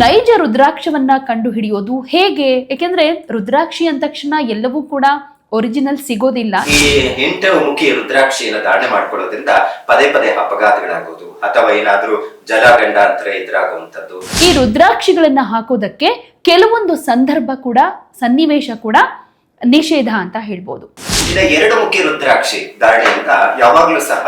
ನೈಜ ರುದ್ರಾಕ್ಷವನ್ನ ಕಂಡು ಹಿಡಿಯೋದು ಹೇಗೆ? ಯಾಕೆಂದ್ರೆ ರುದ್ರಾಕ್ಷಿ ಅಂದ ತಕ್ಷಣ ಎಲ್ಲವೂ ಕೂಡ ಒರಿಜಿನಲ್ ಸಿಗೋದಿಲ್ಲ. ಈ ಎಂಟು ಮುಖಿ ರುದ್ರಾಕ್ಷಿಯನ್ನು ಧಾರಣೆ ಮಾಡ್ಕೊಳ್ಳೋದ್ರಿಂದ ಪದೇ ಪದೇ ಅಪಘಾತಗಳಾಗೋದು ಅಥವಾ ಏನಾದ್ರೂ ಜಲಗಂಡಾಂತರ ಎದುರಾಗುವಂಥದ್ದು. ಈ ರುದ್ರಾಕ್ಷಿಗಳನ್ನ ಹಾಕೋದಕ್ಕೆ ಕೆಲವೊಂದು ಸಂದರ್ಭ ಕೂಡ ಸನ್ನಿವೇಶ ಕೂಡ ನಿಷೇಧ ಅಂತ ಹೇಳ್ಬೋದು. ಇನ್ನ ಎರಡು ಮುಖಿ ರುದ್ರಾಕ್ಷಿ ಧಾರಣೆಯಿಂದ ಯಾವಾಗ್ಲೂ ಸಹ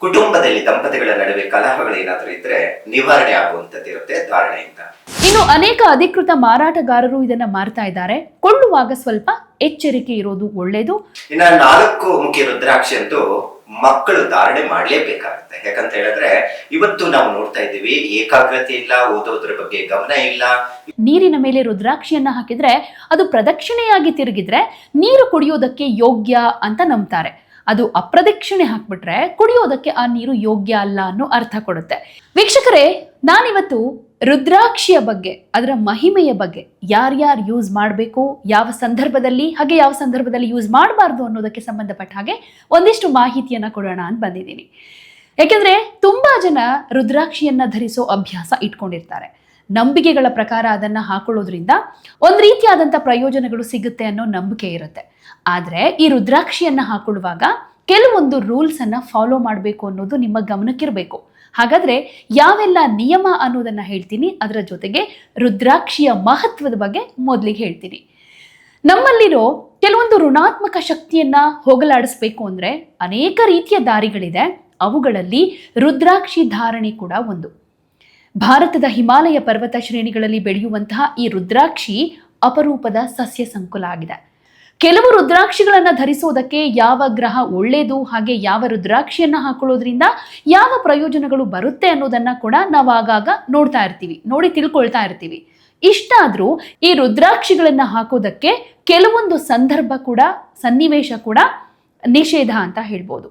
ಕುಟುಂಬದಲ್ಲಿ ದಂಪತಿಗಳ ನಡುವೆ ಕಲಹಗಳೇನಾದ್ರೂ ಇದ್ರೆ ನಿವಾರಣೆ ಆಗುವಂತದ್ದು ಇರುತ್ತೆ ಧಾರಣೆಯಿಂದ. ಇನ್ನು ಅನೇಕ ಅಧಿಕೃತ ಮಾರಾಟಗಾರರು ಇದನ್ನ ಮಾರ್ತಾ ಇದ್ದಾರೆ. ಕೊಳ್ಳುವಾಗ ಸ್ವಲ್ಪ ಎಚ್ಚರಿಕೆ ಇರೋದು ಒಳ್ಳೇದು. ಇನ್ನ ನಾಲ್ಕು ಮುಖಿ ರುದ್ರಾಕ್ಷಿ ಅಂತೂ ಮಕ್ಕಳು ಧಾರಣೆ ಮಾಡಲೇಬೇಕಾಗುತ್ತೆ. ಯಾಕಂತ ಹೇಳಿದ್ರೆ, ಇವತ್ತು ನಾವು ನೋಡ್ತಾ ಇದ್ದೀವಿ, ಏಕಾಗ್ರತೆ ಇಲ್ಲ, ಓದೋದ್ರ ಬಗ್ಗೆ ಗಮನ ಇಲ್ಲ. ನೀರಿನ ಮೇಲೆ ರುದ್ರಾಕ್ಷಿಯನ್ನ ಹಾಕಿದ್ರೆ ಅದು ಪ್ರದಕ್ಷಿಣೆಯಾಗಿ ತಿರುಗಿದ್ರೆ ನೀರು ಕುಡಿಯೋದಕ್ಕೆ ಯೋಗ್ಯ ಅಂತ ನಂಬ್ತಾರೆ. ಅದು ಅಪ್ರದಕ್ಷಿಣೆ ಹಾಕ್ಬಿಟ್ರೆ ಕುಡಿಯೋದಕ್ಕೆ ಆ ನೀರು ಯೋಗ್ಯ ಅಲ್ಲ ಅನ್ನೋ ಅರ್ಥ ಕೊಡುತ್ತೆ. ವೀಕ್ಷಕರೇ, ನಾನಿವತ್ತು ರುದ್ರಾಕ್ಷಿಯ ಬಗ್ಗೆ, ಅದರ ಮಹಿಮೆಯ ಬಗ್ಗೆ ಯಾರ್ಯಾರು ಯೂಸ್ ಮಾಡಬೇಕು, ಯಾವ ಸಂದರ್ಭದಲ್ಲಿ, ಹಾಗೆ ಯಾವ ಸಂದರ್ಭದಲ್ಲಿ ಯೂಸ್ ಮಾಡಬಾರ್ದು ಅನ್ನೋದಕ್ಕೆ ಸಂಬಂಧಪಟ್ಟ ಹಾಗೆ ಒಂದಿಷ್ಟು ಮಾಹಿತಿಯನ್ನ ಕೊಡೋಣ ಅಂತ ಬಂದಿದ್ದೀನಿ. ಯಾಕೆಂದ್ರೆ ತುಂಬಾ ಜನ ರುದ್ರಾಕ್ಷಿಯನ್ನ ಧರಿಸೋ ಅಭ್ಯಾಸ ಇಟ್ಕೊಂಡಿರ್ತಾರೆ. ನಂಬಿಕೆಗಳ ಪ್ರಕಾರ ಅದನ್ನ ಹಾಕೊಳ್ಳೋದ್ರಿಂದ ಒಂದು ರೀತಿಯಾದಂಥ ಪ್ರಯೋಜನಗಳು ಸಿಗುತ್ತೆ ಅನ್ನೋ ನಂಬಿಕೆ ಇರುತ್ತೆ. ಆದರೆ ಈ ರುದ್ರಾಕ್ಷಿಯನ್ನು ಹಾಕೊಳ್ಳುವಾಗ ಕೆಲವೊಂದು ರೂಲ್ಸ್ ಅನ್ನ ಫಾಲೋ ಮಾಡಬೇಕು ಅನ್ನೋದು ನಿಮ್ಮ ಗಮನಕ್ಕಿರಬೇಕು. ಹಾಗಾದ್ರೆ ಯಾವೆಲ್ಲ ನಿಯಮ ಅನ್ನೋದನ್ನ ಹೇಳ್ತೀನಿ, ಅದರ ಜೊತೆಗೆ ರುದ್ರಾಕ್ಷಿಯ ಮಹತ್ವದ ಬಗ್ಗೆ ಮೊದಲಿಗೆ ಹೇಳ್ತೀನಿ. ನಮ್ಮಲ್ಲಿರೋ ಕೆಲವೊಂದು ಋಣಾತ್ಮಕ ಶಕ್ತಿಯನ್ನ ಹೋಗಲಾಡಿಸ್ಬೇಕು ಅಂದ್ರೆ ಅನೇಕ ರೀತಿಯ ದಾರಿಗಳಿದೆ. ಅವುಗಳಲ್ಲಿ ರುದ್ರಾಕ್ಷಿ ಧಾರಣೆ ಕೂಡ ಒಂದು. ಭಾರತದ ಹಿಮಾಲಯ ಪರ್ವತ ಶ್ರೇಣಿಗಳಲ್ಲಿ ಬೆಳೆಯುವಂತಹ ಈ ರುದ್ರಾಕ್ಷಿ ಅಪರೂಪದ ಸಸ್ಯ ಸಂಕುಲ ಆಗಿದೆ. ಕೆಲವು ರುದ್ರಾಕ್ಷಿಗಳನ್ನು ಧರಿಸೋದಕ್ಕೆ ಯಾವ ಗ್ರಹ ಒಳ್ಳೆಯದು ಹಾಗೆ ಯಾವ ರುದ್ರಾಕ್ಷಿಯನ್ನು ಹಾಕೊಳ್ಳೋದ್ರಿಂದ ಯಾವ ಪ್ರಯೋಜನಗಳು ಬರುತ್ತೆ ಅನ್ನೋದನ್ನ ಕೂಡ ನಾವು ಆಗಾಗ ನೋಡ್ತಾ ಇರ್ತೀವಿ, ನೋಡಿ ತಿಳ್ಕೊಳ್ತಾ ಇರ್ತೀವಿ. ಇಷ್ಟಾದರೂ ಈ ರುದ್ರಾಕ್ಷಿಗಳನ್ನು ಹಾಕೋದಕ್ಕೆ ಕೆಲವೊಂದು ಸಂದರ್ಭ ಕೂಡ, ಸನ್ನಿವೇಶ ಕೂಡ ನಿಷೇಧ ಅಂತ ಹೇಳ್ಬೋದು.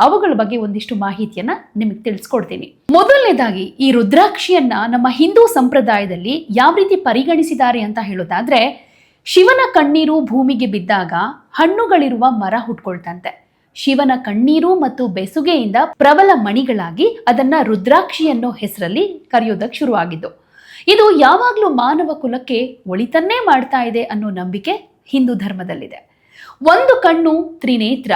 ಅವುಗಳ ಬಗ್ಗೆ ಒಂದಿಷ್ಟು ಮಾಹಿತಿಯನ್ನ ನಿಮಗೆ ತಿಳಿಸ್ಕೊಡ್ತೀನಿ. ಮೊದಲನೇದಾಗಿ, ಈ ರುದ್ರಾಕ್ಷಿಯನ್ನ ನಮ್ಮ ಹಿಂದೂ ಸಂಪ್ರದಾಯದಲ್ಲಿ ಯಾವ ರೀತಿ ಪರಿಗಣಿಸಿದ್ದಾರೆ ಅಂತ ಹೇಳೋದಾದ್ರೆ, ಶಿವನ ಕಣ್ಣೀರು ಭೂಮಿಗೆ ಬಿದ್ದಾಗ ಹಣ್ಣುಗಳಿರುವ ಮರ ಹುಟ್ಕೊಳ್ತಂತೆ. ಶಿವನ ಕಣ್ಣೀರು ಮತ್ತು ಬೆಸುಗೆಯಿಂದ ಪ್ರಬಲ ಮಣಿಗಳಾಗಿ ಅದನ್ನ ರುದ್ರಾಕ್ಷಿ ಅನ್ನೋ ಹೆಸರಲ್ಲಿ ಕರೆಯೋದಕ್ಕೆ ಶುರುವಾಗಿದ್ದು. ಇದು ಯಾವಾಗಲೂ ಮಾನವ ಕುಲಕ್ಕೆ ಒಳಿತನ್ನೇ ಮಾಡ್ತಾ ಇದೆ ಅನ್ನೋ ನಂಬಿಕೆ ಹಿಂದೂ ಧರ್ಮದಲ್ಲಿದೆ. ಒಂದು ಕಣ್ಣು ತ್ರಿನೇತ್ರ,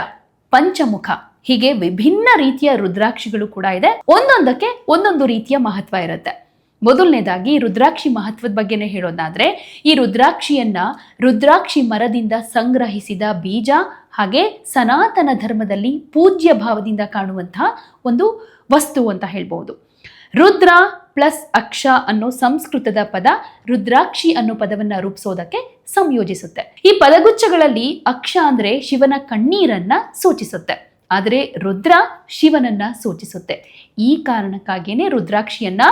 ಪಂಚಮುಖ. ಹೀಗೆ ವಿಭಿನ್ನ ರೀತಿಯ ರುದ್ರಾಕ್ಷಿಗಳು ಕೂಡ ಇದೆ. ಒಂದೊಂದಕ್ಕೆ ಒಂದೊಂದು ರೀತಿಯ ಮಹತ್ವ ಇರುತ್ತೆ. ಮೊದಲನೇದಾಗಿ ರುದ್ರಾಕ್ಷಿ ಮಹತ್ವದ ಬಗ್ಗೆನೇ ಹೇಳೋದಾದ್ರೆ, ಈ ರುದ್ರಾಕ್ಷಿಯನ್ನ ರುದ್ರಾಕ್ಷಿ ಮರದಿಂದ ಸಂಗ್ರಹಿಸಿದ ಬೀಜ ಹಾಗೆ ಸನಾತನ ಧರ್ಮದಲ್ಲಿ ಪೂಜ್ಯ ಭಾವದಿಂದ ಕಾಣುವಂತಹ ಒಂದು ವಸ್ತು ಅಂತ ಹೇಳ್ಬೋದು. ರುದ್ರ ಪ್ಲಸ್ ಅಕ್ಷ ಅನ್ನೋ ಸಂಸ್ಕೃತದ ಪದ ರುದ್ರಾಕ್ಷಿ ಅನ್ನೋ ಪದವನ್ನ ರೂಪಿಸೋದಕ್ಕೆ ಸಂಯೋಜಿಸುತ್ತೆ. ಈ ಪದಗುಚ್ಛಗಳಲ್ಲಿ ಅಕ್ಷ ಅಂದ್ರೆ ಶಿವನ ಕಣ್ಣೀರನ್ನ ಸೂಚಿಸುತ್ತೆ. ಆದರೆ ರುದ್ರ ಶಿವನನ್ನ ಸೂಚಿಸುತ್ತೆ. ಈ ಕಾರಣಕ್ಕಾಗಿಯೇ ರುದ್ರಾಕ್ಷಿಯನ್ನ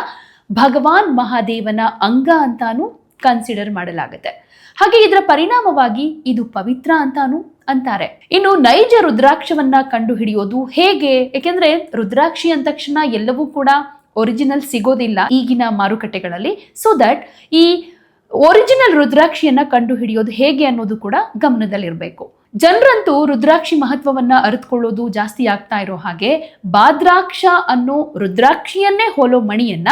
ಭಗವಾನ್ ಮಹಾದೇವನ ಅಂಗ ಅಂತಾನೂ ಕನ್ಸಿಡರ್ ಮಾಡಲಾಗುತ್ತೆ. ಹಾಗೆ ಇದರ ಪರಿಣಾಮವಾಗಿ ಇದು ಪವಿತ್ರ ಅಂತಾನೂ ಅಂತಾರೆ. ಇನ್ನು ನೈಜ ರುದ್ರಾಕ್ಷವನ್ನ ಕಂಡು ಹಿಡಿಯೋದು ಹೇಗೆ? ಯಾಕೆಂದ್ರೆ ರುದ್ರಾಕ್ಷಿ ಅಂದ ತಕ್ಷಣ ಎಲ್ಲವೂ ಕೂಡ ಒರಿಜಿನಲ್ ಸಿಗೋದಿಲ್ಲ ಈಗಿನ ಮಾರುಕಟ್ಟೆಗಳಲ್ಲಿ. ಸೊ ದಟ್ ಈ ಒರಿಜಿನಲ್ ರುದ್ರಾಕ್ಷಿಯನ್ನ ಕಂಡು ಹಿಡಿಯೋದು ಹೇಗೆ ಅನ್ನೋದು ಕೂಡ ಗಮನದಲ್ಲಿರಬೇಕು. ಜನರಂತೂ ರುದ್ರಾಕ್ಷಿ ಮಹತ್ವವನ್ನ ಅರಿತುಕೊಳ್ಳೋದು ಜಾಸ್ತಿ ಆಗ್ತಾ ಇರೋ ಹಾಗೆ ಬಾದ್ರಾಕ್ಷ ಅನ್ನೋ ರುದ್ರಾಕ್ಷಿಯನ್ನೇ ಹೋಲೋ ಮಣಿಯನ್ನ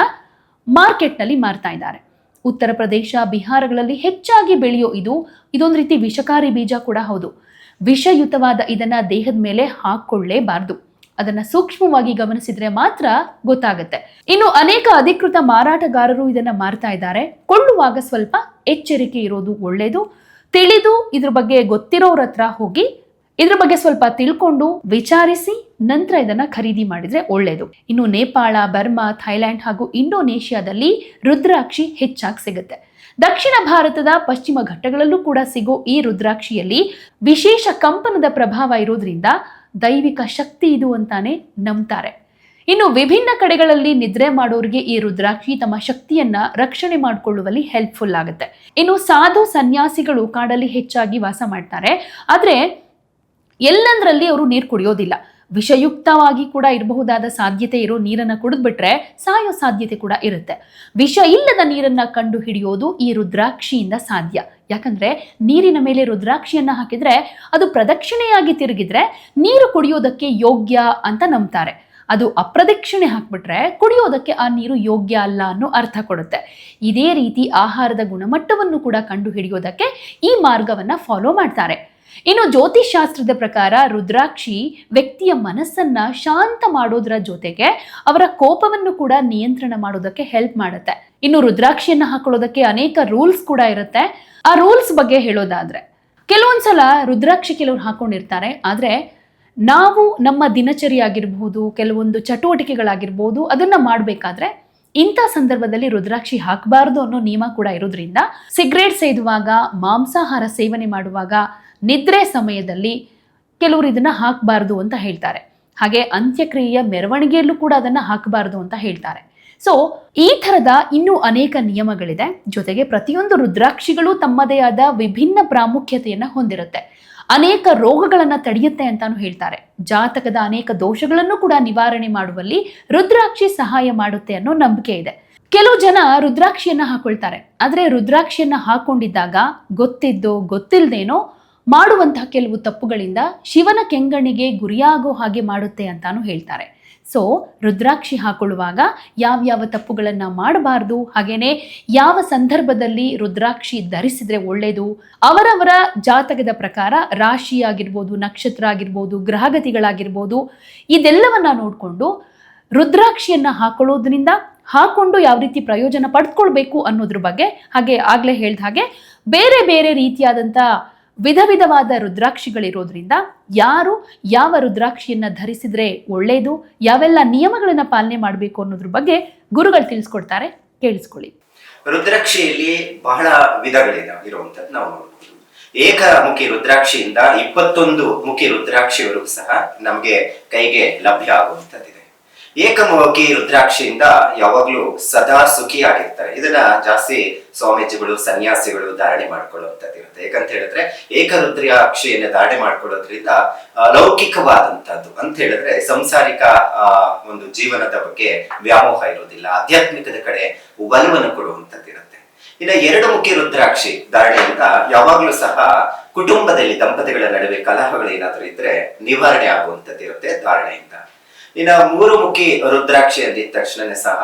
ಮಾರ್ಕೆಟ್ನಲ್ಲಿ ಮಾರ್ತಾ ಇದ್ದಾರೆ. ಉತ್ತರ ಪ್ರದೇಶ, ಬಿಹಾರಗಳಲ್ಲಿ ಹೆಚ್ಚಾಗಿ ಬೆಳೆಯೋ ಇದು, ಇದೊಂದು ರೀತಿ ವಿಷಕಾರಿ ಬೀಜ ಕೂಡ ಹೌದು. ವಿಷಯುತವಾದ ಇದನ್ನ ದೇಹದ ಮೇಲೆ ಹಾಕೊಳ್ಳೇಬಾರ್ದು. ಅದನ್ನ ಸೂಕ್ಷ್ಮವಾಗಿ ಗಮನಿಸಿದ್ರೆ ಮಾತ್ರ ಗೊತ್ತಾಗುತ್ತೆ. ಇನ್ನು ಅನೇಕ ಅಧಿಕೃತ ಮಾರಾಟಗಾರರು ಇದನ್ನ ಮಾರ್ತಾ ಇದ್ದಾರೆ. ಕೊಳ್ಳುವಾಗ ಸ್ವಲ್ಪ ಎಚ್ಚರಿಕೆ ಇರೋದು ಒಳ್ಳೇದು. ತಿಳಿದು ಇದ್ರ ಬಗ್ಗೆ ಗೊತ್ತಿರೋರ ಹತ್ರ ಹೋಗಿ ಇದ್ರ ಬಗ್ಗೆ ಸ್ವಲ್ಪ ತಿಳ್ಕೊಂಡು ವಿಚಾರಿಸಿ ನಂತರ ಇದನ್ನ ಖರೀದಿ ಮಾಡಿದ್ರೆ ಒಳ್ಳೇದು. ಇನ್ನು ನೇಪಾಳ, ಬರ್ಮಾ ಥೈಲ್ಯಾಂಡ್ ಹಾಗೂ ಇಂಡೋನೇಷ್ಯಾದಲ್ಲಿ ರುದ್ರಾಕ್ಷಿ ಹೆಚ್ಚಾಗಿ ಸಿಗುತ್ತೆ. ದಕ್ಷಿಣ ಭಾರತದ ಪಶ್ಚಿಮ ಘಟ್ಟಗಳಲ್ಲೂ ಕೂಡ ಸಿಗೋ ಈ ರುದ್ರಾಕ್ಷಿಯಲ್ಲಿ ವಿಶೇಷ ಕಂಪನದ ಪ್ರಭಾವ ಇರೋದ್ರಿಂದ ದೈವಿಕ ಶಕ್ತಿ ಇದು ಅಂತಾನೆ ನಂಬ್ತಾರೆ. ಇನ್ನು ವಿಭಿನ್ನ ಕಡೆಗಳಲ್ಲಿ ನಿದ್ರೆ ಮಾಡೋರಿಗೆ ಈ ರುದ್ರಾಕ್ಷಿ ತಮ್ಮ ಶಕ್ತಿಯನ್ನ ರಕ್ಷಣೆ ಮಾಡಿಕೊಳ್ಳುವಲ್ಲಿ ಹೆಲ್ಪ್ಫುಲ್ ಆಗುತ್ತೆ. ಇನ್ನು ಸಾಧು ಸನ್ಯಾಸಿಗಳು ಕಾಡಲ್ಲಿ ಹೆಚ್ಚಾಗಿ ವಾಸ ಮಾಡ್ತಾರೆ. ಆದರೆ ಎಲ್ಲಂದ್ರಲ್ಲಿ ಅವರು ನೀರು ಕುಡಿಯೋದಿಲ್ಲ. ವಿಷಯುಕ್ತವಾಗಿ ಕೂಡ ಇರಬಹುದಾದ ಸಾಧ್ಯತೆ ಇರೋ ನೀರನ್ನು ಕುಡಿದ್ಬಿಟ್ರೆ ಸಾಯೋ ಸಾಧ್ಯತೆ ಕೂಡ ಇರುತ್ತೆ. ವಿಷ ಇಲ್ಲದ ನೀರನ್ನು ಕಂಡು ಹಿಡಿಯೋದು ಈ ರುದ್ರಾಕ್ಷಿಯಿಂದ ಸಾಧ್ಯ. ಯಾಕಂದ್ರೆ ನೀರಿನ ಮೇಲೆ ರುದ್ರಾಕ್ಷಿಯನ್ನು ಹಾಕಿದ್ರೆ ಅದು ಪ್ರದಕ್ಷಿಣೆಯಾಗಿ ತಿರುಗಿದ್ರೆ ನೀರು ಕುಡಿಯೋದಕ್ಕೆ ಯೋಗ್ಯ ಅಂತ ನಂಬ್ತಾರೆ. ಅದು ಅಪ್ರದಕ್ಷಿಣೆ ಹಾಕ್ಬಿಟ್ರೆ ಕುಡಿಯೋದಕ್ಕೆ ಆ ನೀರು ಯೋಗ್ಯ ಅಲ್ಲ ಅನ್ನೋ ಅರ್ಥ ಕೊಡುತ್ತೆ. ಇದೇ ರೀತಿ ಆಹಾರದ ಗುಣಮಟ್ಟವನ್ನು ಕೂಡ ಕಂಡು ಹಿಡಿಯೋದಕ್ಕೆ ಈ ಮಾರ್ಗವನ್ನ ಫಾಲೋ ಮಾಡ್ತಾರೆ. ಇನ್ನು ಜ್ಯೋತಿಷ್ ಶಾಸ್ತ್ರದ ಪ್ರಕಾರ ರುದ್ರಾಕ್ಷಿ ವ್ಯಕ್ತಿಯ ಮನಸ್ಸನ್ನ ಶಾಂತ ಮಾಡೋದ್ರ ಜೊತೆಗೆ ಅವರ ಕೋಪವನ್ನು ಕೂಡ ನಿಯಂತ್ರಣ ಮಾಡೋದಕ್ಕೆ ಹೆಲ್ಪ್ ಮಾಡುತ್ತೆ. ಇನ್ನು ರುದ್ರಾಕ್ಷಿಯನ್ನು ಹಾಕೊಳ್ಳೋದಕ್ಕೆ ಅನೇಕ ರೂಲ್ಸ್ ಕೂಡ ಇರುತ್ತೆ. ಆ ರೂಲ್ಸ್ ಬಗ್ಗೆ ಹೇಳೋದಾದ್ರೆ, ಕೆಲವೊಂದ್ಸಲ ರುದ್ರಾಕ್ಷಿ ಕೆಲವ್ರು ಹಾಕೊಂಡಿರ್ತಾರೆ, ಆದ್ರೆ ನಾವು ನಮ್ಮ ದಿನಚರಿ ಆಗಿರಬಹುದು ಕೆಲವೊಂದು ಚಟುವಟಿಕೆಗಳಾಗಿರ್ಬೋದು, ಅದನ್ನು ಮಾಡಬೇಕಾದ್ರೆ ಇಂಥ ಸಂದರ್ಭದಲ್ಲಿ ರುದ್ರಾಕ್ಷಿ ಹಾಕಬಾರ್ದು ಅನ್ನೋ ನಿಯಮ ಕೂಡ ಇರೋದ್ರಿಂದ ಸಿಗರೇಟ್ ಸೇದುವಾಗ, ಮಾಂಸಾಹಾರ ಸೇವನೆ ಮಾಡುವಾಗ, ನಿದ್ರೆ ಸಮಯದಲ್ಲಿ ಕೆಲವರು ಇದನ್ನು ಹಾಕಬಾರ್ದು ಅಂತ ಹೇಳ್ತಾರೆ. ಹಾಗೆ ಅಂತ್ಯಕ್ರಿಯೆಯ ಮೆರವಣಿಗೆಯಲ್ಲೂ ಕೂಡ ಅದನ್ನು ಹಾಕಬಾರ್ದು ಅಂತ ಹೇಳ್ತಾರೆ. ಸೊ ಈ ಥರದ ಇನ್ನೂ ಅನೇಕ ನಿಯಮಗಳಿದೆ. ಜೊತೆಗೆ ಪ್ರತಿಯೊಂದು ರುದ್ರಾಕ್ಷಿಗಳು ತಮ್ಮದೇ ಆದ ವಿಭಿನ್ನ ಪ್ರಾಮುಖ್ಯತೆಯನ್ನು ಹೊಂದಿರುತ್ತೆ. ಅನೇಕ ರೋಗಗಳನ್ನು ತಡೆಯುತ್ತೆ ಅಂತಾನು ಹೇಳ್ತಾರೆ. ಜಾತಕದ ಅನೇಕ ದೋಷಗಳನ್ನು ಕೂಡ ನಿವಾರಣೆ ಮಾಡುವಲ್ಲಿ ರುದ್ರಾಕ್ಷಿ ಸಹಾಯ ಮಾಡುತ್ತೆ ಅನ್ನೋ ನಂಬಿಕೆ ಇದೆ. ಕೆಲವು ಜನ ರುದ್ರಾಕ್ಷಿಯನ್ನ ಹಾಕೊಳ್ತಾರೆ. ಆದ್ರೆ ರುದ್ರಾಕ್ಷಿಯನ್ನ ಹಾಕೊಂಡಿದ್ದಾಗ ಗೊತ್ತಿದ್ದೋ ಗೊತ್ತಿಲ್ಲದೇನೋ ಮಾಡುವಂತಹ ಕೆಲವು ತಪ್ಪುಗಳಿಂದ ಶಿವನ ಕೆಂಗಣಿಗೆ ಗುರಿಯಾಗೋ ಹಾಗೆ ಮಾಡುತ್ತೆ ಅಂತಾನು ಹೇಳ್ತಾರೆ. ಸೊ ರುದ್ರಾಕ್ಷಿ ಹಾಕೊಳ್ಳುವಾಗ ಯಾವ್ಯಾವ ತಪ್ಪುಗಳನ್ನು ಮಾಡಬಾರ್ದು, ಹಾಗೇನೆ ಯಾವ ಸಂದರ್ಭದಲ್ಲಿ ರುದ್ರಾಕ್ಷಿ ಧರಿಸಿದ್ರೆ ಒಳ್ಳೆಯದು ಅವರವರ ಜಾತಕದ ಪ್ರಕಾರ ರಾಶಿ ಆಗಿರ್ಬೋದು ನಕ್ಷತ್ರ ಆಗಿರ್ಬೋದು ಗ್ರಹಗತಿಗಳಾಗಿರ್ಬೋದು, ಇದೆಲ್ಲವನ್ನು ನೋಡಿಕೊಂಡು ರುದ್ರಾಕ್ಷಿಯನ್ನು ಹಾಕೊಳ್ಳೋದ್ರಿಂದ ಹಾಕೊಂಡು ಯಾವ ರೀತಿ ಪ್ರಯೋಜನ ಪಡ್ಕೊಳ್ಬೇಕು ಅನ್ನೋದ್ರ ಬಗ್ಗೆ ಹಾಗೆ ಆಗ್ಲೇ ಹೇಳಿದ ಹಾಗೆ ಬೇರೆ ಬೇರೆ ರೀತಿಯಾದಂಥ ವಿಧ ವಿಧವಾದ ರುದ್ರಾಕ್ಷಿಗಳಿರೋದ್ರಿಂದ ಯಾರು ಯಾವ ರುದ್ರಾಕ್ಷಿಯನ್ನ ಧರಿಸಿದ್ರೆ ಒಳ್ಳೆಯದು ಯಾವೆಲ್ಲ ನಿಯಮಗಳನ್ನ ಪಾಲನೆ ಮಾಡಬೇಕು ಅನ್ನೋದ್ರ ಬಗ್ಗೆ ಗುರುಗಳು ತಿಳಿಸ್ಕೊಡ್ತಾರೆ. ಕೇಳಿಸ್ಕೊಳ್ಳಿ. ರುದ್ರಾಕ್ಷಿಯಲ್ಲಿ ಬಹಳ ವಿಧಗಳಿದೆ ಇರುವಂತದ್ದು ನಾವು ನೋಡಬಹುದು ಏಕಮುಖಿ ರುದ್ರಾಕ್ಷಿಯಿಂದ ಇಪ್ಪತ್ತೊಂದು ಮುಖಿ ರುದ್ರಾಕ್ಷಿಗಳು ಸಹ ನಮಗೆ ಕೈಗೆ ಲಭ್ಯ ಆಗುವಂತದ್ದಿದೆ ಏಕಮುಖಿ ರುದ್ರಾಕ್ಷಿಯಿಂದ ಯಾವಾಗ್ಲೂ ಸದಾ ಸುಖಿಯಾಗಿರ್ತಾರೆ. ಇದನ್ನ ಜಾಸ್ತಿ ಸ್ವಾಮೀಜಿಗಳು, ಸನ್ಯಾಸಿಗಳು ಧಾರಣೆ ಮಾಡ್ಕೊಳ್ಳುವಂತದ್ದು ಇರುತ್ತೆ. ಯಾಕಂತ ಹೇಳಿದ್ರೆ ಏಕ ರುದ್ರಾಕ್ಷಿಯನ್ನು ಧಾರಣೆ ಮಾಡ್ಕೊಳ್ಳೋದ್ರಿಂದ ಲೌಕಿಕವಾದಂತಹದ್ದು ಅಂತ ಹೇಳಿದ್ರೆ ಸಂಸಾರಿಕ ಒಂದು ಜೀವನದ ಬಗ್ಗೆ ವ್ಯಾಮೋಹ ಇರೋದಿಲ್ಲ ಆಧ್ಯಾತ್ಮಿಕದ ಕಡೆ ಒಲವನ್ನು ಕೊಡುವಂಥದ್ದು ಇರುತ್ತೆ. ಇನ್ನು ಎರಡು ಮುಖ್ಯ ರುದ್ರಾಕ್ಷಿ ಧಾರಣೆಯಿಂದ ಯಾವಾಗ್ಲೂ ಸಹ ಕುಟುಂಬದಲ್ಲಿ ದಂಪತಿಗಳ ನಡುವೆ ಕಲಹಗಳು ಏನಾದರೂ ಇದ್ರೆ ನಿವಾರಣೆ ಆಗುವಂಥದ್ದು ಇರುತ್ತೆ ಧಾರಣೆಯಿಂದ. ಇನ್ನ ಮೂರು ಮುಖಿ ರುದ್ರಾಕ್ಷಿ ಅಂದಿದ ತಕ್ಷಣನೇ ಸಹ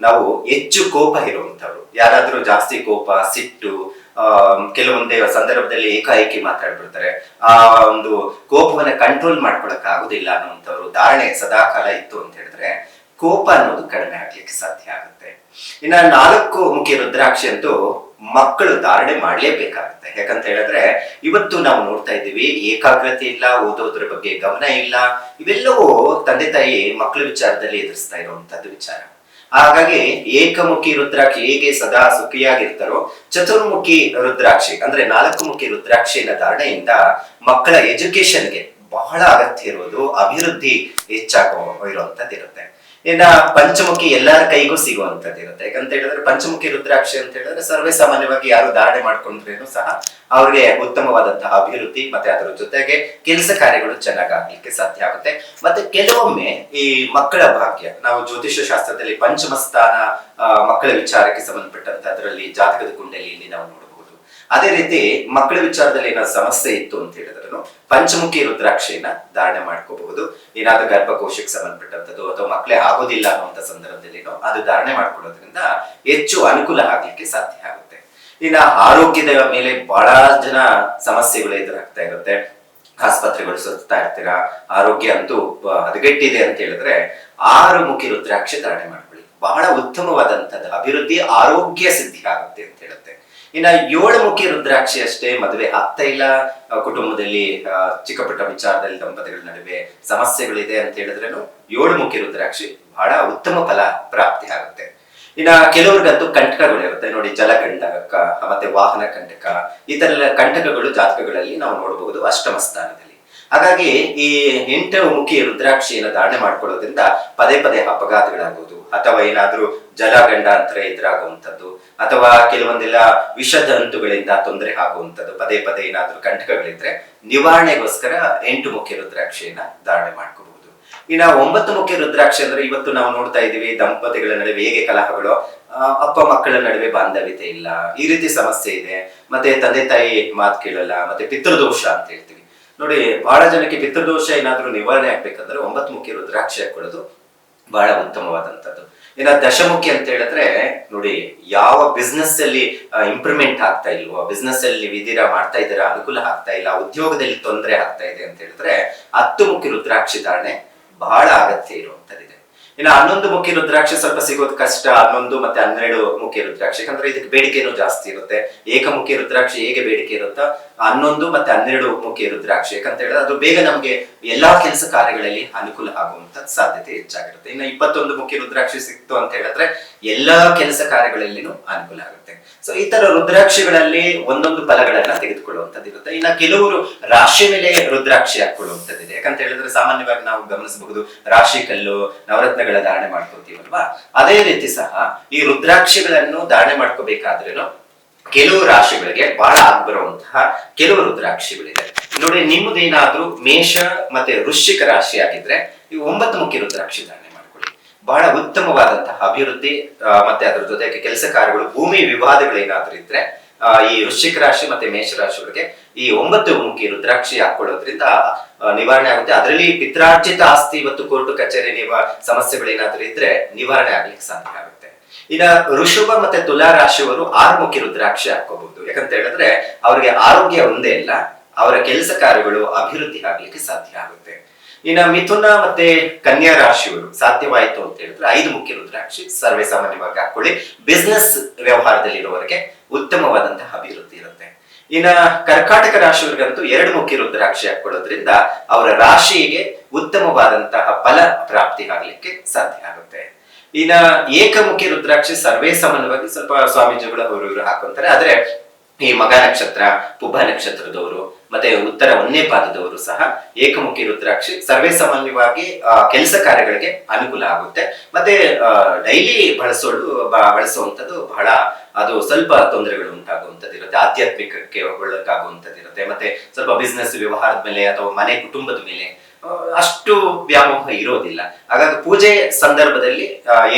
ನಾವು ಹೆಚ್ಚು ಕೋಪ ಇರುವಂತವ್ರು ಯಾರಾದ್ರೂ ಜಾಸ್ತಿ ಕೋಪ, ಸಿಟ್ಟು, ಆ, ಕೆಲವೊಂದೇ ಸಂದರ್ಭದಲ್ಲಿ ಏಕಾಏಕಿ ಮಾತಾಡ್ಬಿಡ್ತಾರೆ. ಆ ಒಂದು ಕೋಪವನ್ನ ಕಂಟ್ರೋಲ್ ಮಾಡ್ಕೊಳಕ್ ಆಗುದಿಲ್ಲ ಅನ್ನುವಂಥವ್ರು ಧಾರಣೆ ಸದಾಕಾಲ ಇತ್ತು ಅಂತ ಹೇಳಿದ್ರೆ ಕೋಪ ಅನ್ನೋದು ಕಡಿಮೆ ಆಗ್ಲಿಕ್ಕೆ ಸಾಧ್ಯ ಆಗುತ್ತೆ. ಇನ್ನ ನಾಲ್ಕು ಮುಖಿ ರುದ್ರಾಕ್ಷಿ ಅಂತೂ ಮಕ್ಕಳು ಧಾರಣೆ ಮಾಡಲೇಬೇಕಾಗುತ್ತೆ. ಯಾಕಂತ ಹೇಳಿದ್ರೆ, ಇವತ್ತು ನಾವು ನೋಡ್ತಾ ಇದ್ದೀವಿ, ಏಕಾಗ್ರತೆ ಇಲ್ಲ, ಓದೋದ್ರ ಬಗ್ಗೆ ಗಮನ ಇಲ್ಲ, ಇವೆಲ್ಲವೂ ತಂದೆ ತಾಯಿ ಮಕ್ಕಳ ವಿಚಾರದಲ್ಲಿ ಎದುರಿಸ್ತಾ ಇರುವಂತದ್ದು ವಿಚಾರ. ಹಾಗಾಗಿ ಏಕಮುಖಿ ರುದ್ರಾಕ್ಷಿ ಹೇಗೆ ಸದಾ ಸುಖಿಯಾಗಿರ್ತಾರೋ, ಚತುರ್ಮುಖಿ ರುದ್ರಾಕ್ಷಿ, ಅಂದ್ರೆ ನಾಲ್ಕು ಮುಖಿ ರುದ್ರಾಕ್ಷಿಯ ಧಾರಣೆಯಿಂದ ಮಕ್ಕಳ ಎಜುಕೇಶನ್ಗೆ ಬಹಳ ಅಗತ್ಯ ಇರೋದು ಅಭಿವೃದ್ಧಿ ಹೆಚ್ಚಾಗೋ ಇರುವಂತದ್ದು ಇರುತ್ತೆ ಇನ್ನ ಪಂಚಮುಖಿ ಎಲ್ಲರ ಕೈಗೂ ಸಿಗುವಂತದ್ದು ಇರುತ್ತೆ. ಯಾಕಂತ ಹೇಳಿದ್ರೆ ಪಂಚಮುಖಿ ರುದ್ರಾಕ್ಷಿ ಅಂತ ಹೇಳಿದ್ರೆ ಸರ್ವೇ ಸಾಮಾನ್ಯವಾಗಿ ಯಾರು ಧಾರಣೆ ಮಾಡ್ಕೊಂಡ್ರೇನು ಸಹ ಅವ್ರಿಗೆ ಉತ್ತಮವಾದಂತಹ ಅಭಿವೃದ್ಧಿ ಮತ್ತೆ ಅದರ ಜೊತೆಗೆ ಕೆಲಸ ಕಾರ್ಯಗಳು ಚೆನ್ನಾಗಿ ಆಗ್ಲಿಕ್ಕೆ ಸಾಧ್ಯ ಆಗುತ್ತೆ. ಮತ್ತೆ ಕೆಲವೊಮ್ಮೆ ಈ ಮಕ್ಕಳ ಭಾಗ್ಯ, ನಾವು ಜ್ಯೋತಿಷ್ಯ ಶಾಸ್ತ್ರದಲ್ಲಿ ಪಂಚಮ ಸ್ಥಾನ ಮಕ್ಕಳ ವಿಚಾರಕ್ಕೆ ಸಂಬಂಧಪಟ್ಟಂತ ಅದರಲ್ಲಿ ಜಾತಕದ ಕುಂಡಲಿಯಲ್ಲಿ ನಾವು ನೋಡಬಹುದು ಅದೇ ರೀತಿ ಮಕ್ಕಳ ವಿಚಾರದಲ್ಲಿ ಏನಾದ್ರು ಸಮಸ್ಯೆ ಇತ್ತು ಅಂತ ಹೇಳಿದ್ರು ಪಂಚಮುಖಿ ರುದ್ರಾಕ್ಷಿಯನ್ನ ಧಾರಣೆ ಮಾಡ್ಕೋಬಹುದು. ಏನಾದ್ರೂ ಗರ್ಭಕೋಶಕ್ಕೆ ಸಂಬಂಧಪಟ್ಟಂತದ್ದು ಅಥವಾ ಮಕ್ಕಳೇ ಆಗೋದಿಲ್ಲ ಅನ್ನುವಂಥ ಸಂದರ್ಭದಲ್ಲಿ ಅದು ಧಾರಣೆ ಮಾಡ್ಕೊಳ್ಳೋದ್ರಿಂದ ಹೆಚ್ಚು ಅನುಕೂಲ ಆಗ್ಲಿಕ್ಕೆ ಸಾಧ್ಯ ಆಗುತ್ತೆ. ಇನ್ನ ಆರೋಗ್ಯದ ಮೇಲೆ ಬಹಳ ಜನ ಸಮಸ್ಯೆಗಳು ಎದುರಾಗ್ತಾ ಇರುತ್ತೆ. ಆಸ್ಪತ್ರೆಗಳು ಸುತ್ತಾ ಇರ್ತೀರಾ? ಆರೋಗ್ಯ ಅಂತೂ ಹದಗೆಟ್ಟಿದೆ ಅಂತ ಹೇಳಿದ್ರೆ ಆರು ಮುಖಿ ರುದ್ರಾಕ್ಷಿ ಧಾರಣೆ ಮಾಡ್ಕೊಳ್ಳಿ. ಬಹಳ ಉತ್ತಮವಾದಂಥದ್ದು. ಅಭಿವೃದ್ಧಿ ಆರೋಗ್ಯ ಸಿದ್ಧಿ ಆಗುತ್ತೆ ಇನ್ನ ಏಳು ಮುಖಿ ರುದ್ರಾಕ್ಷಿ ಅಷ್ಟೇ, ಮದುವೆ ಆಗ್ತಾ ಇಲ್ಲ. ಕುಟುಂಬದಲ್ಲಿ ಚಿಕ್ಕ ಪುಟ್ಟ ವಿಚಾರದಲ್ಲಿ ದಂಪತಿಗಳ ನಡುವೆ ಸಮಸ್ಯೆಗಳಿದೆ ಅಂತ ಹೇಳಿದ್ರೇನು ಏಳು ಮುಖಿ ರುದ್ರಾಕ್ಷಿ ಬಹಳ ಉತ್ತಮ ಫಲ ಪ್ರಾಪ್ತಿ ಆಗುತ್ತೆ. ಇನ್ನ ಕೆಲವ್ರಿಗಂತೂ ಕಂಟಕಗಳು ಇರುತ್ತೆ. ನೋಡಿ, ಜಲಕಂಟಕ, ಮತ್ತೆ ವಾಹನ ಕಂಟಕ, ಈ ತರ ಕಂಟಕಗಳು ಜಾತಕಗಳಲ್ಲಿ ನಾವು ನೋಡಬಹುದು ಅಷ್ಟಮ ಸ್ಥಾನದಲ್ಲಿ. ಹಾಗಾಗಿ ಈ ಎಂಟು ಮುಖಿ ರುದ್ರಾಕ್ಷಿಯನ್ನು ಧಾರಣೆ ಮಾಡ್ಕೊಳ್ಳೋದ್ರಿಂದ ಪದೇ ಪದೇ ಅಪಘಾತಗಳಾಗುವುದು ಅಥವಾ ಏನಾದ್ರೂ ಜಲಗಂಡಾಂತರ ಎದುರಾಗುವಂಥದ್ದು, ಅಥವಾ ಕೆಲವೊಂದೆಲ್ಲ ವಿಷದಂತುಗಳಿಂದ ತೊಂದರೆ ಆಗುವಂಥದ್ದು, ಪದೇ ಪದೇ ಏನಾದ್ರೂ ಕಂಟಕಗಳಿದ್ರೆ ನಿವಾರಣೆಗೋಸ್ಕರ ಎಂಟು ಮುಖ್ಯ ರುದ್ರಾಕ್ಷಿಯನ್ನ ಧಾರಣೆ ಮಾಡ್ಕೋಬಹುದು. ಇನ್ನ ಒಂಬತ್ತು ಮುಖ್ಯ ರುದ್ರಾಕ್ಷಿ ಅಂದ್ರೆ ಇವತ್ತು ನಾವು ನೋಡ್ತಾ ಇದೀವಿ ದಂಪತಿಗಳ ನಡುವೆ ಹೇಗೆ ಕಲಹಗಳು ಅಪ್ಪ ಮಕ್ಕಳ ನಡುವೆ ಬಾಂಧವ್ಯತೆ ಇಲ್ಲ, ಈ ರೀತಿ ಸಮಸ್ಯೆ ಇದೆ, ಮತ್ತೆ ತಂದೆ ತಾಯಿ ಮಾತು ಕೇಳಲ್ಲ, ಮತ್ತೆ ಪಿತೃದೋಷ ಅಂತ ಹೇಳ್ತೀವಿ. ನೋಡಿ, ಬಹಳ ಜನಕ್ಕೆ ಪಿತೃದೋಷ ಏನಾದ್ರೂ ನಿವಾರಣೆ ಆಗ್ಬೇಕಂದ್ರೆ ಒಂಬತ್ತು ಮುಖ್ಯ ರುದ್ರಾಕ್ಷಿ ಹಾಕೊಳ್ಳೋದು ಬಹಳ ಉತ್ತಮವಾದಂಥದ್ದು. ಇನ್ನ ದಶಮುಖಿ ಅಂತ ಹೇಳಿದ್ರೆ, ನೋಡಿ, ಯಾವ ಬಿಸ್ನೆಸ್ ಅಲ್ಲಿ ಇಂಪ್ರೂವ್ಮೆಂಟ್ ಆಗ್ತಾ ಇಲ್ವೋ ಬಿಸ್ನೆಸ್ ಅಲ್ಲಿ ಇದೀರಾ ಮಾಡ್ತಾ ಇದ್ದೀರಾ, ಅನುಕೂಲ ಆಗ್ತಾ ಇಲ್ಲ, ಉದ್ಯೋಗದಲ್ಲಿ ತೊಂದರೆ ಆಗ್ತಾ ಇದೆ ಅಂತ ಹೇಳಿದ್ರೆ, ಹತ್ತು ಮುಖಿ ರುದ್ರಾಕ್ಷಿ ಧಾರಣೆ ಬಹಳ ಅಗತ್ಯ ಇರುವಂತದ್ದಿದೆ. ಇನ್ನು ಹನ್ನೊಂದು ಮುಖಿ ರುದ್ರಾಕ್ಷಿ ಸ್ವಲ್ಪ ಸಿಗೋದು ಕಷ್ಟ, ಹನ್ನೊಂದು ಮತ್ತೆ ಹನ್ನೆರಡು ಮುಖಿ ರುದ್ರಾಕ್ಷಿ, ಯಾಕಂದ್ರೆ ಇದಕ್ಕೆ ಬೇಡಿಕೆನೂ ಜಾಸ್ತಿ ಇರುತ್ತೆ. ಏಕಮುಖಿ ರುದ್ರಾಕ್ಷಿ ಹೇಗೆ ಬೇಡಿಕೆ ಇರುತ್ತೋ ಹನ್ನೊಂದು ಮತ್ತೆ ಹನ್ನೆರಡು ಮುಖ್ಯ ರುದ್ರಾಕ್ಷಿ. ಯಾಕಂತ ಹೇಳಿದ್ರೆ ಅದು ಬೇಗ ನಮ್ಗೆ ಎಲ್ಲಾ ಕೆಲಸ ಕಾರ್ಯಗಳಲ್ಲಿ ಅನುಕೂಲ ಆಗುವಂತ ಸಾಧ್ಯತೆ ಹೆಚ್ಚಾಗಿರುತ್ತೆ. ಇನ್ನು ಇಪ್ಪತ್ತೊಂದು ಮುಖ್ಯ ರುದ್ರಾಕ್ಷಿ ಸಿಕ್ತು ಅಂತ ಹೇಳಿದ್ರೆ ಎಲ್ಲಾ ಕೆಲಸ ಕಾರ್ಯಗಳಲ್ಲಿನೂ ಅನುಕೂಲ ಆಗುತ್ತೆ. ಸೊ ಈ ತರ ರುದ್ರಾಕ್ಷಿಗಳಲ್ಲಿ ಒಂದೊಂದು ಫಲಗಳನ್ನ ತೆಗೆದುಕೊಳ್ಳುವಂತದ್ದು ಇರುತ್ತೆ. ಇನ್ನ ಕೆಲವರು ರಾಶಿ ಮೇಲೆ ರುದ್ರಾಕ್ಷಿ ಹಾಕೊಳ್ಳುವಂತದ್ದಿದೆ ಯಾಕಂತ ಹೇಳಿದ್ರೆ ಸಾಮಾನ್ಯವಾಗಿ ನಾವು ಗಮನಿಸಬಹುದು, ರಾಶಿ ಕಲ್ಲು, ನವರತ್ನಗಳ ಧಾರಣೆ ಮಾಡ್ಕೋತೀವಲ್ವಾ ಅದೇ ರೀತಿ ಸಹ ಈ ರುದ್ರಾಕ್ಷಿಗಳನ್ನು ಧಾರಣೆ ಮಾಡ್ಕೋಬೇಕಾದ್ರೇನು ಕೆಲವು ರಾಶಿಗಳಿಗೆ ಬಹಳ ಆಗ್ಬರುವಂತಹ ಕೆಲವು ರುದ್ರಾಕ್ಷಿಗಳಿದೆ. ನೋಡಿ, ನಿಮ್ಮದೇನಾದ್ರೂ ಮೇಷ ಮತ್ತೆ ವೃಶ್ಚಿಕ ರಾಶಿ ಆಗಿದ್ರೆ ಈ ಒಂಬತ್ತು ಮುಖ್ಯ ರುದ್ರಾಕ್ಷಿ ಧಾರಣೆ ಮಾಡ್ಕೊಳ್ಳಿ. ಬಹಳ ಉತ್ತಮವಾದಂತಹ ಅಭಿವೃದ್ಧಿ ಮತ್ತೆ ಅದರ ಜೊತೆಗೆ ಕೆಲಸ ಕಾರ್ಯಗಳು, ಭೂಮಿ ವಿವಾದಗಳೇನಾದ್ರೂ ಇದ್ರೆ ಈ ವೃಶ್ಚಿಕ ರಾಶಿ ಮತ್ತೆ ಮೇಷ ರಾಶಿಗಳಿಗೆ ಈ ಒಂಬತ್ತು ಮುಖಿ ರುದ್ರಾಕ್ಷಿ ಹಾಕೊಳ್ಳೋದ್ರಿಂದ ನಿವಾರಣೆ ಆಗುತ್ತೆ. ಅದರಲ್ಲಿ ಪಿತ್ರಾರ್ಜಿತ ಆಸ್ತಿ ಮತ್ತು ಕೋರ್ಟು ಕಚೇರಿ ನಿವ ಸಮಸ್ಯೆಗಳೇನಾದ್ರೂ ಇದ್ರೆ ನಿವಾರಣೆ ಆಗ್ಲಿಕ್ಕೆ ಸಾಧ್ಯ ಆಗುತ್ತೆ. ಇನ್ನ ಋಷಭ ಮತ್ತೆ ತುಲಾ ರಾಶಿಯವರು ಆರುಮುಖಿ ರುದ್ರಾಕ್ಷಿ ಹಾಕೋಬಹುದು ಯಾಕಂತ ಹೇಳಿದ್ರೆ ಅವರಿಗೆ ಆರೋಗ್ಯ ಒಂದೇ ಇಲ್ಲ, ಅವರ ಕೆಲಸ ಕಾರ್ಯಗಳು ಅಭಿವೃದ್ಧಿ ಆಗ್ಲಿಕ್ಕೆ ಸಾಧ್ಯ ಆಗುತ್ತೆ. ಇನ್ನ ಮಿಥುನ ಮತ್ತೆ ಕನ್ಯಾ ರಾಶಿಯವರು ಸಾಧ್ಯವಾಯಿತು ಅಂತ ಹೇಳಿದ್ರೆ ಐದು ಮುಖ್ಯ ರುದ್ರಾಕ್ಷಿ ಸರ್ವೇ ಸಾಮಾನ್ಯವಾಗಿ ಹಾಕೊಳ್ಳಿ ಬಿಸ್ನೆಸ್ ವ್ಯವಹಾರದಲ್ಲಿರುವವರಿಗೆ ಉತ್ತಮವಾದಂತಹ ಅಭಿವೃದ್ಧಿ ಇರುತ್ತೆ. ಇನ್ನ ಕರ್ಕಾಟಕ ರಾಶಿಯವರಿಗಂತೂ ಎರಡು ಮುಖ್ಯ ರುದ್ರಾಕ್ಷಿ ಹಾಕೊಳ್ಳೋದ್ರಿಂದ ಅವರ ರಾಶಿಗೆ ಉತ್ತಮವಾದಂತಹ ಫಲ ಪ್ರಾಪ್ತಿ ಆಗ್ಲಿಕ್ಕೆ ಸಾಧ್ಯ ಆಗುತ್ತೆ. ಇನ್ನ ಏಕಮುಖಿ ರುದ್ರಾಕ್ಷಿ ಸರ್ವೇ ಸಾಮಾನ್ಯವಾಗಿ ಸ್ವಲ್ಪ ಸ್ವಾಮೀಜಿಗಳು ಅವರು ಇವರು ಹಾಕೊಂತಾರೆ. ಆದ್ರೆ ಈ ಮಗ ನಕ್ಷತ್ರ ಪುಬ್ಬ ನಕ್ಷತ್ರದವರು ಮತ್ತೆ ಉತ್ತರ ಒಂದೇ ಪಾದದವರು ಸಹ ಏಕಮುಖಿ ರುದ್ರಾಕ್ಷಿ ಸರ್ವೇ ಸಾಮಾನ್ಯವಾಗಿ ಕೆಲಸ ಕಾರ್ಯಗಳಿಗೆ ಅನುಕೂಲ ಆಗುತ್ತೆ. ಮತ್ತೆ ಡೈಲಿ ಬಳಸೋಳು ಬಳಸುವಂಥದ್ದು ಬಹಳ, ಅದು ಸ್ವಲ್ಪ ತೊಂದರೆಗಳು ಉಂಟಾಗುವಂಥದ್ದು ಇರುತ್ತೆ. ಆಧ್ಯಾತ್ಮಿಕಕ್ಕೆ ಒಳಗಾಗುವಂಥದ್ದು ಇರುತ್ತೆ. ಮತ್ತೆ ಸ್ವಲ್ಪ ಬಿಸ್ನೆಸ್ ವ್ಯವಹಾರದ ಮೇಲೆ ಅಥವಾ ಮನೆ ಕುಟುಂಬದ ಮೇಲೆ ಅಷ್ಟು ವ್ಯಾಮೋಹ ಇರೋದಿಲ್ಲ. ಹಾಗಾಗಿ ಪೂಜೆ ಸಂದರ್ಭದಲ್ಲಿ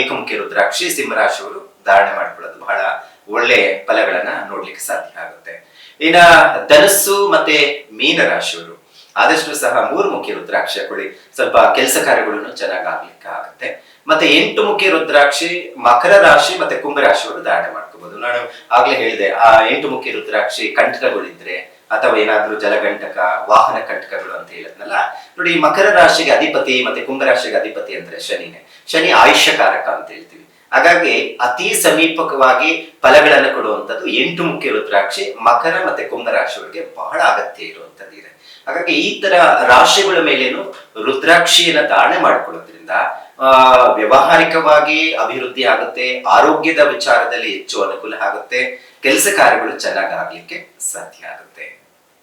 ಏಕಮುಖಿ ರುದ್ರಾಕ್ಷಿ ಸಿಂಹರಾಶಿಯವರು ಧಾರಣೆ ಮಾಡ್ಕೊಳ್ಳೋದು ಬಹಳ ಒಳ್ಳೆ ಫಲಗಳನ್ನ ನೋಡ್ಲಿಕ್ಕೆ ಸಾಧ್ಯ ಆಗುತ್ತೆ. ಇನ್ನ ಧನಸ್ಸು ಮತ್ತೆ ಮೀನ ರಾಶಿಯವರು ಆದಷ್ಟು ಸಹ ಮೂರು ಮುಖಿ ರುದ್ರಾಕ್ಷಿ ಹಾಕೊಳ್ಳಿ ಸ್ವಲ್ಪ ಕೆಲಸ ಕಾರ್ಯಗಳನ್ನು ಚೆನ್ನಾಗಿ ಆಗ್ಲಿಕ್ಕೆ ಆಗುತ್ತೆ. ಮತ್ತೆ ಎಂಟು ಮುಖಿ ರುದ್ರಾಕ್ಷಿ, ಮಕರ ರಾಶಿ ಮತ್ತೆ ಕುಂಭರಾಶಿಯವರು ಧಾರಣೆ ಧಾರಣೆ ನಾನು ಆಗ್ಲೇ ಹೇಳಿದೆ, ಆ ಎಂಟು ಮುಖ್ಯ ರುದ್ರಾಕ್ಷಿ ಕಂಟಕಗಳಿದ್ರೆ ಅಥವಾ ಏನಾದ್ರೂ ಜಲಗಂಟಕ ವಾಹನ ಕಂಟಕಗಳು ಅಂತ ಹೇಳಿದ್ನಲ್ಲ? ನೋಡಿ, ಮಕರ ರಾಶಿಗೆ ಅಧಿಪತಿ ಮತ್ತೆ ಕುಂಭ ರಾಶಿಗೆ ಅಧಿಪತಿ ಅಂದ್ರೆ ಶನಿನೇ. ಶನಿ ಆಯುಷ್ಯಕಾರಕ ಅಂತ ಹೇಳ್ತೀವಿ. ಹಾಗಾಗಿ ಅತಿ ಸಮೀಪಕವಾಗಿ ಫಲಗಳನ್ನು ಕೊಡುವಂಥದ್ದು ಎಂಟು ಮುಖ್ಯ ರುದ್ರಾಕ್ಷಿ, ಮಕರ ಮತ್ತೆ ಕುಂಭ ರಾಶಿಯವರಿಗೆ ಬಹಳ ಅಗತ್ಯ ಇರುವಂತದ್ದು ಇದೆ. ಹಾಗಾಗಿ ಈ ತರ ರಾಶಿಗಳ ಮೇಲೇನು ರುದ್ರಾಕ್ಷಿಯನ್ನ ಧಾರಣೆ ಮಾಡಿಕೊಳ್ಳೋದ್ರಿಂದ ಆ, ವ್ಯವಹಾರಿಕವಾಗಿ ಅಭಿವೃದ್ಧಿ ಆಗುತ್ತೆ, ಆರೋಗ್ಯದ ವಿಚಾರದಲ್ಲಿ ಹೆಚ್ಚು ಅನುಕೂಲ ಆಗುತ್ತೆ, ಕೆಲಸ ಕಾರ್ಯಗಳು ಚೆನ್ನಾಗಿ ಆಗ್ಲಿಕ್ಕೆ ಸಾಧ್ಯ ಆಗುತ್ತೆ.